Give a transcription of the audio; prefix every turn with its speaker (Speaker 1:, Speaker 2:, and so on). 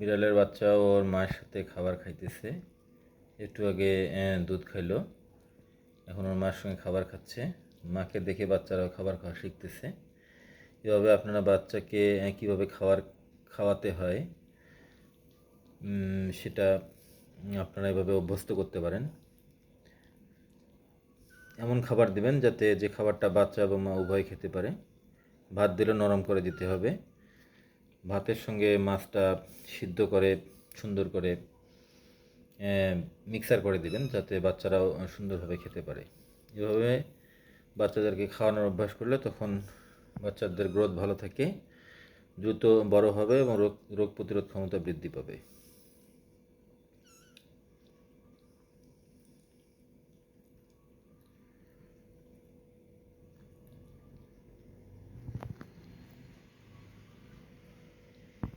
Speaker 1: বিড়ালের বাচ্চা ওর মায়ের সাথে খাবার খাইতেছে। একটু আগে দুধ খাইলো। এখন ওর মার সঙ্গে খাবার খাচ্ছে। মাকে দেখে বাচ্চারাও খাবার খাওয়া শিখতেছে। এভাবে আপনারা বাচ্চাকে কীভাবে খাবার খাওয়াতে হয় সেটা আপনারা এভাবে অভ্যস্ত করতে পারেন। এমন খাবার দিবেন যাতে যে খাবারটা বাচ্চা এবং মা উভয় খেতে পারে। ভাত দিলে নরম করে দিতে হবে। ভাতের সঙ্গে মাছটা সিদ্ধ করে, সুন্দর করে মিক্সার করে দিবেন যাতে বাচ্চারাও সুন্দরভাবে খেতে পারে। এভাবে বাচ্চাদেরকে খাওয়ানোর অভ্যাস করলে তখন বাচ্চাদের গ্রোথ ভালো থাকে, দ্রুত বড় হবে এবং রোগ রোগ প্রতিরোধ ক্ষমতা বৃদ্ধি পাবে।